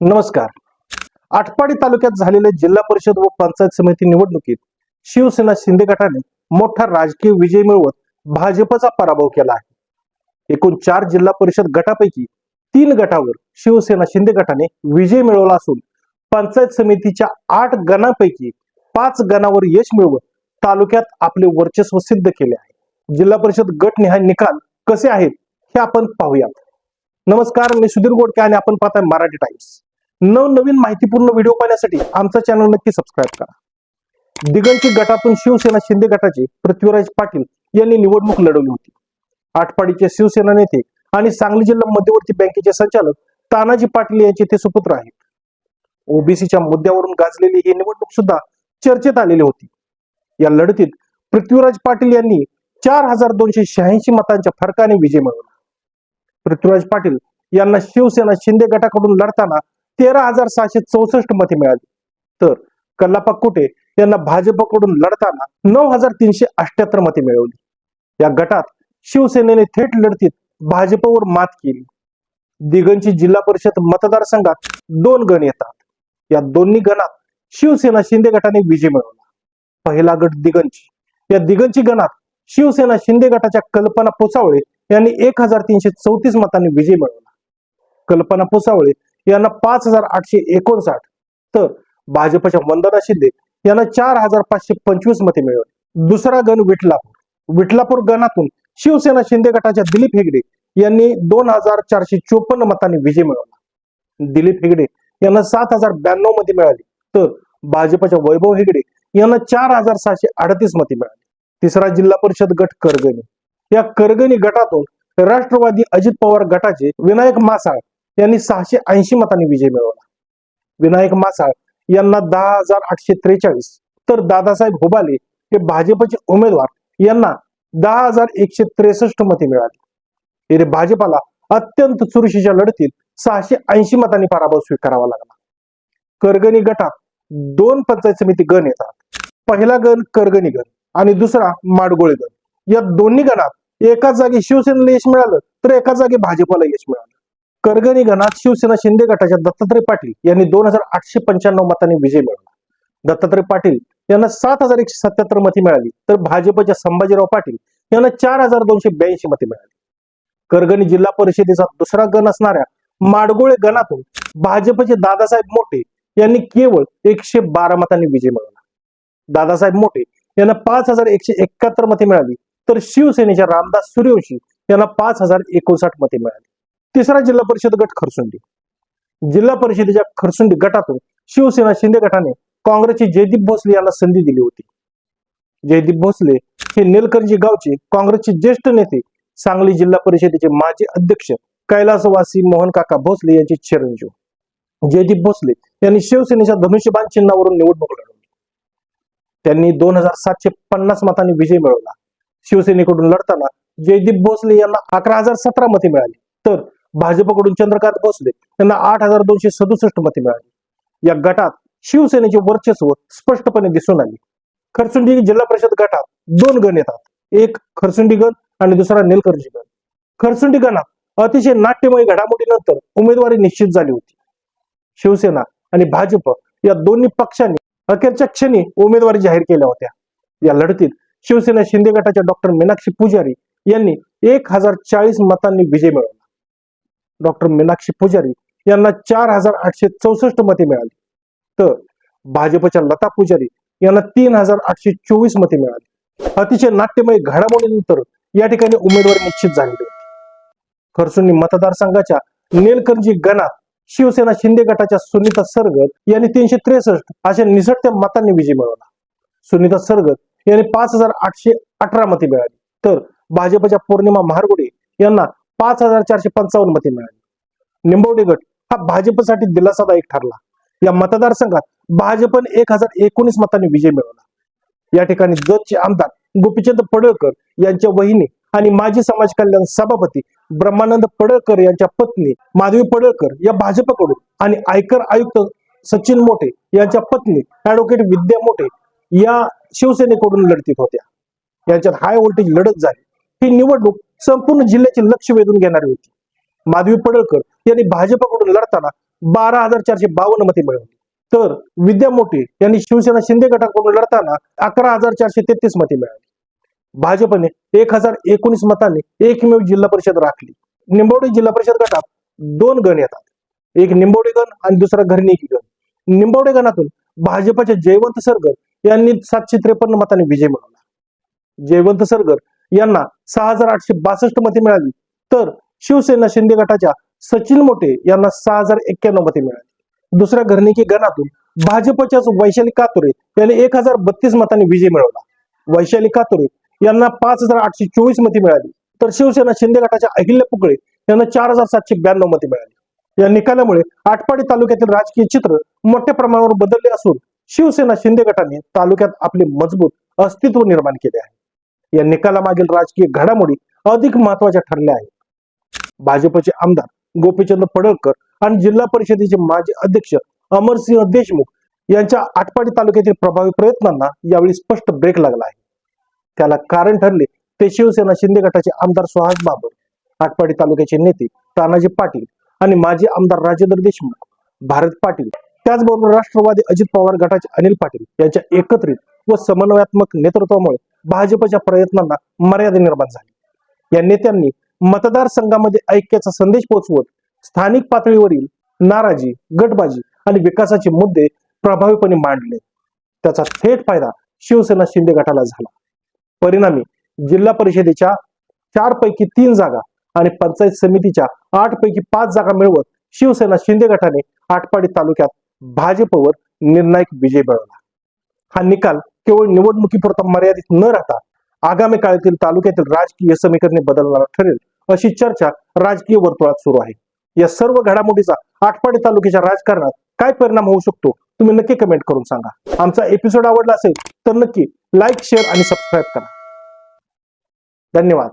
नमस्कार. आटपाडी तालुक्यात झालेल्या जिल्हा परिषद व पंचायत समिती निवडणुकीत शिवसेना शिंदे गटाने मोठा राजकीय विजय मिळवत भाजपचा पराभव केला आहे. एकूण चार जिल्हा परिषद गटापैकी तीन गटावर शिवसेना शिंदे गटाने विजय मिळवला असून पंचायत समितीच्या आठ गणांपैकी पाच गणावर यश मिळवत तालुक्यात आपले वर्चस्व सिद्ध केले आहे. जिल्हा परिषद गटनिहाय निकाल कसे आहेत हे आपण पाहूयात. नमस्कार मी सुधीर गोडके आणि आपण पाहताय मराठी टाइम्स. नवनवीन माहितीपूर्ण व्हिडिओ पाहण्यासाठी आमचा चॅनल नक्की सबस्क्राईब करा. दिगंची गटातून शिवसेना शिंदे गटाचे पृथ्वीराज पाटील यांनी निवडणूक लढवली होती. आटपाडीचे शिवसेना नेते आणि सांगली जिल्हा मध्यवर्ती बँकेचे संचालक तानाजी पाटील यांचे ते सुपुत्र आहेत. ओबीसीच्या मुद्द्यावरून गाजलेली ही निवडणूक सुद्धा चर्चेत आलेली होती. या लढतीत पृथ्वीराज पाटील यांनी चार हजार दोनशे शहाऐंशी मतांच्या फरकाने विजय मिळवला. पृथ्वीराज पाटील यांना शिवसेना शिंदे गटाकडून लढताना तेरा हजार सहाशे चौसष्ट मते मिळाली. तर कल्लापा कुटे यांना भाजपकडून लढताना नऊ हजार तीनशे अठ्याहत्तर मते मिळवली. या गटात शिवसेनेने थेट लढतीत भाजपवर मात केली. दिगंची जिल्हा परिषद मतदारसंघात दोन गण येतात. या दोन्ही गणात शिवसेना शिंदे गटाने विजय मिळवला. पहिला गट दिगंची. या दिगंची गणात शिवसेना शिंदे गटाच्या कल्पना पोचावळे यांनी एक हजार तीनशे चौतीस मतांनी विजय मिळवला. कल्पना पोसावळे यांना पाच हजार आठशे एकोणसाठ. तर भाजपच्या वंदना शिंदे यांना चार हजार पाचशे पंचवीस मते मिळवली दुसरा गण विठलापूर विठलापूर गणातून शिवसेना शिंदे गटाच्या दिलीप हेगडे यांनी दोन हजार चारशे चोपन्न मतांनी विजय मिळवला. दिलीप हेगडे यांना सात हजार ब्याण्णव मते मिळाली. तर भाजपच्या वैभव हेगडे यांना चार हजार सहाशे अडतीस मते मिळाली. तिसरा जिल्हा परिषद गट करगणी. या करगणी गटातून राष्ट्रवादी अजित पवार गटाचे विनायक मासाळ यांनी सहाशे ऐंशी मतांनी विजय मिळवला. विनायक मासाळ यांना दहा हजार आठशे त्रेचाळीस तर दादासाहेब होबाले हे भाजपचे उमेदवार यांना दहा हजार एकशे त्रेसष्ट मते मिळाली. भाजपाला अत्यंत चुरशीच्या लढतीत सहाशे ऐंशी मतांनी पराभव स्वीकारावा लागला. करगणी गटात दोन पंचायत समिती गण येतात. पहिला गण करगणी गण आणि दुसरा माडगोळे गण. या दोन्ही गणात एकाच जागी शिवसेनेला यश मिळालं तर एका जागी भाजपला यश मिळालं. करगणी गणात शिवसेना शिंदे गटाच्या दत्तात्रय पाटील यांनी दोन हजार आठशे पंच्याण्णव मतांनी विजय मिळवला. दत्तात्रय पाटील यांना सात हजार एकशे सत्याहत्तर मते मिळाली तर भाजपच्या संभाजीराव पाटील यांना चार हजार दोनशे ब्याऐंशी मते मिळाली. करगणी जिल्हा परिषदेचा दुसरा गण असणाऱ्या माडगोळे गणातून भाजपचे दादासाहेब मोठे यांनी केवळ एकशे बारा मतांनी विजय मिळवला. दादासाहेब मोठे यांना पाच हजार एकशे एकाहत्तर मते मिळाली तर शिवसेनेच्या रामदास सूर्यवंशी यांना पाच हजार एकोणसाठ मते मिळाली. तिसरा जिल्हा परिषद गट खरसुंडी. जिल्हा परिषदेच्या खरसुंडी गटातून शिवसेना शिंदे गटाने काँग्रेसचे जयदीप भोसले यांना संधी दिली होती. जयदीप भोसले हे निलकरजी गावचे काँग्रेसचे ज्येष्ठ नेते सांगली जिल्हा परिषदेचे माजी अध्यक्ष कैलासवासी मोहन काका भोसले यांचे चिरंजीव. जयदीप भोसले यांनी शिवसेनेच्या धनुष्यबाण चिन्हावरून निवडणूक लढवली. त्यांनी दोन हजार सातशे पन्नास मतांनी विजय मिळवला. शिवसेनेकडून लढताना जयदीप भोसले यांना अकरा हजार सतरा मते मिळाली. तर भाजपकडून चंद्रकांत भोसले यांना आठ हजार दोनशे सदुसष्ट मते मिळाली. या गटात शिवसेनेचे वर्चस्व स्पष्टपणे दिसून आले. खरसुंडी जिल्हा परिषद गटात दोन गण येतात. एक खरसुंडी गण आणि दुसरा निलकर्जी गण. खरसुंडी गणात अतिशय नाट्यमय घडामोडीनंतर उमेदवारी निश्चित झाली होती. शिवसेना आणि भाजप या दोन्ही पक्षांनी अखेरच्या क्षणी उमेदवारी जाहीर केल्या होत्या. या लढतीत शिवसेना शिंदे गटाच्या डॉक्टर मीनाक्षी पुजारी यांनी एक हजार चाळीस मतांनी विजय मिळवला. डॉक्टर मीनाक्षी पुजारी यांना चार हजार आठशे चौसष्ट मते मिळाली. तर भाजपच्या लता पुजारी यांना तीन हजार आठशे चोवीस मते मिळाली. अतिशय नाट्यमय घडामोडीनंतर या ठिकाणी उमेदवार निश्चित झालेले होती. मतदारसंघाच्या नेलकंजी गणात शिवसेना शिंदे गटाच्या सुनीता सरगत यांनी तीनशे त्रेसष्ट अशा निसटत्या मतांनी विजय मिळवला. सुनीता सरगत यांनी पाच हजार आठशे अठरा मते मिळाली. तर भाजपच्या पौर्णिमा महारगुडे यांना पाच हजार चारशे पंचावन्न मते मिळाली. निंबवडे गट हा भाजपसाठी दिलासादायक ठरला. या मतदारसंघात भाजपने एक हजार एकोणीस मतांनी विजय मिळवला. या ठिकाणी जतचे आमदार गोपीचंद पडळकर यांच्या वहिनी आणि माजी समाज कल्याण सभापती ब्रह्मानंद पडळकर यांच्या पत्नी माधवी पडळकर या भाजपकडून आणि आयकर आयुक्त सचिन मोठे यांच्या पत्नी ऍडव्होकेट विद्या मोठे या शिवसेनेकडून लढतीत होत्या. यांच्यात हाय व्होल्टेज लढत झाली. ही निवडणूक संपूर्ण जिल्ह्याचे लक्ष वेधून घेणारी होती. माधवी पडळकर यांनी भाजपकडून लढताना बारा हजार चारशे बावन्न मते मिळवली. तर विद्या मोठे यांनी शिवसेना शिंदे गटाकडून लढताना अकरा हजार चारशे तेहतीस मते मिळाली भाजपने एक हजार एकोणीस मतांनी एकमेव जिल्हा परिषद राखली. निंबवडे जिल्हा परिषद गटात दोन गण येतात. एक निंबवडे गण आणि दुसरा घरनिकी गण. निंबवडे गणातून भाजपचे जयवंत सरगर यांनी सातशे त्रेपन्न मतांनी विजय मिळवला. जयवंत सरगर यांना सहा हजार आठशे बासष्ट मते मिळाली. तर शिवसेना शिंदे गटाच्या सचिन मोटे यांना सहा हजार एक्क्याण्णव मते मिळाली. दुसऱ्या घरनिकी गणातून भाजपच्याच वैशाली कातुरे यांनी एक हजार बत्तीस मतांनी विजय मिळवला. वैशाली कातुरे यांना पाच हजार आठशे चोवीस मते मिळाली. तर शिवसेना शिंदे गटाच्या अहिल्या पुकळे यांना चार हजार सातशे ब्याण्णव मते मिळाली. या निकालामुळे आटपाडी तालुक्यातील राजकीय चित्र मोठ्या प्रमाणावर बदलले असून शिवसेना शिंदे गटाने तालुक्यात आपले मजबूत अस्तित्व निर्माण केले आहे. या निकालामागील राजकीय घडामोडी अधिक महत्त्वाच्या ठरल्या आहेत. भाजपचे आमदार गोपीचंद पडळकर आणि जिल्हा परिषदेचे माजी अध्यक्ष अमरसिंह देशमुख यांच्या आटपाडी तालुक्यातील प्रभावी प्रयत्नांना यावेळी स्पष्ट ब्रेक लागला आहे. त्याला कारण ठरले ते शिवसेना शिंदे गटाचे आमदार सुहास बाबर आटपाडी तालुक्याचे नेते तानाजी पाटील आणि माजी आमदार राजेंद्र देशमुख भारत पाटील त्याचबरोबर राष्ट्रवादी अजित पवार गटाचे अनिल पाटील यांच्या एकत्रित व समन्वयात्मक नेतृत्वामुळे भाजपच्या प्रयत्नांना मर्यादा निर्माण झाली. या नेत्यांनी मतदारसंघामध्ये ऐक्याचा संदेश पोहोचवत स्थानिक पातळीवरील नाराजी गटबाजी आणि विकासाचे मुद्दे प्रभावीपणे मांडले. त्याचा थेट फायदा शिवसेना शिंदे गटाला झाला. परिणामी जिल्हा परिषदेच्या चार पैकी तीन जागा आणि पंचायत समितीच्या आठ पैकी पाच जागा मिळवत शिवसेना शिंदे गटाने आटपाडी तालुक्यात भाजपवर निर्णायक विजय मिळवला. हा निकाल केवळ निवडणुकीपुरता मर्यादित न राहता आगामी काळातील तालुक्यातील राजकीय समीकरणे बदलणारा ठरेल अशी चर्चा राजकीय वर्तुळात सुरू आहे. या सर्व घडामोडीचा आटपाडी तालुक्याच्या राजकारणात काय परिणाम होऊ शकतो तुम्ही नक्की कमेंट करून सांगा. आमचा एपिसोड आवडला असेल तर नक्की लाईक शेअर आणि सबस्क्राईब करा. धन्यवाद.